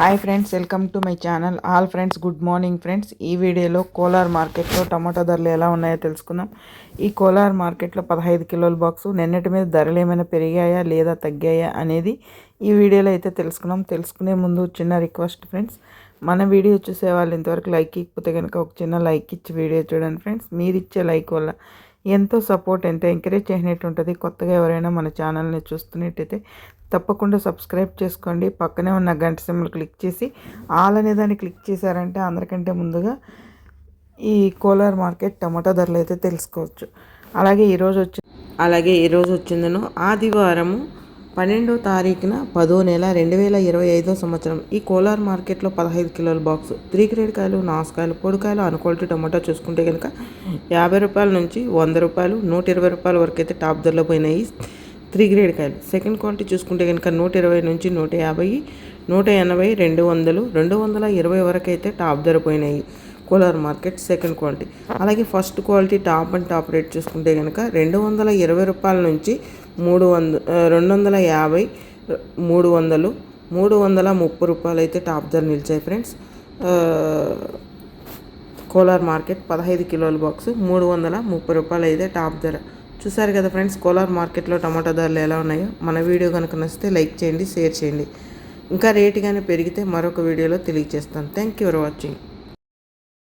Hi friends welcome to my channel. All friends good morning friends. ఈ వీడియోలో కోలార్ మార్కెట్లో tomato ధరలు ఎలా ఉన్నాయో తెలుసుకుందాం. ఈ కోలార్ మార్కెట్లో పదహైదు కిలోల బాక్స్ నిన్నటి మీద ధరలు ఏమైనా పెరిగాయా లేదా తగ్గాయా అనేది ఈ వీడియోలో అయితే తెలుసుకున్నాం తెలుసుకునే ముందు చిన్న రిక్వెస్ట్ ఫ్రెండ్స్ మన వీడియో చూసే వాళ్ళు ఇంతవరకు లైక్ ఇకపోతే కనుక ఒక చిన్న లైక్ ఇచ్చి వీడియో చూడండి ఫ్రెండ్స్. మీరు ఇచ్చే లైక్ వల్ల ఎంతో సపోర్ట్ ఎంతో ఎంకరేజ్ చేసినట్టు ఉంటుంది కొత్తగా ఎవరైనా మన ఛానల్ని చూస్తున్నట్టయితే తప్పకుండా సబ్స్క్రైబ్ చేసుకోండి. పక్కనే ఉన్న గంట సింబల్ క్లిక్ చేసి ఆల్ అనే దాన్ని క్లిక్ చేశారంటే అందరికంటే ముందుగా ఈ కోలార్ మార్కెట్ టమాటా ధరలు అయితే తెలుసుకోవచ్చు. అలాగే ఈరోజు వచ్చి అలాగే ఈరోజు వచ్చిందను. ఆదివారము పన్నెండో తారీఖున పదో నెల రెండు వేల ఇరవై ఐదో సంవత్సరం. ఈ కోలార్ మార్కెట్లో పదహైదు కిలోల బాక్స్ త్రీ గ్రేడ్ కాయలు నాసుకాయలు పొడికాయలు అనుక్వాలిటీ టమాటా చూసుకుంటే కనుక యాభై రూపాయల నుంచి వంద రూపాయలు నూట ఇరవై రూపాయల వరకు అయితే టాప్ ధరలో పోయినాయి త్రీ గ్రేడ్ కాయలు. సెకండ్ క్వాలిటీ చూసుకుంటే కనుక నూట ఇరవై నుంచి నూట యాభై నూట ఎనభై రెండు వందలు రెండు వందల ఇరవై వరకు అయితే టాప్ ధర పోయినాయి. కోలార్ మార్కెట్ సెకండ్ క్వాలిటీ అలాగే first quality top and top rate చూసుకుంటే కనుక రెండు వందల ఇరవై రూపాయల నుంచి మూడు వంద రెండు వందల యాభై మూడు వందలు మూడు వందల ముప్పై రూపాయలు అయితే టాప్ ధర నిలిచాయి ఫ్రెండ్స్ కోలార్ మార్కెట్ పదహైదు కిలోల బాక్స్ మూడు వందల ముప్పై రూపాయలు అయితే టాప్ ధర. చూసారు కదా ఫ్రెండ్స్ కోలార్ మార్కెట్లో టమాటా ధరలు ఎలా ఉన్నాయో? మన వీడియో కనుక నచ్చితే లైక్ చేయండి షేర్ చేయండి. ఇంకా రేటు కానీ పెరిగితే మరొక వీడియోలో తెలియజేస్తాను. Thank you for watching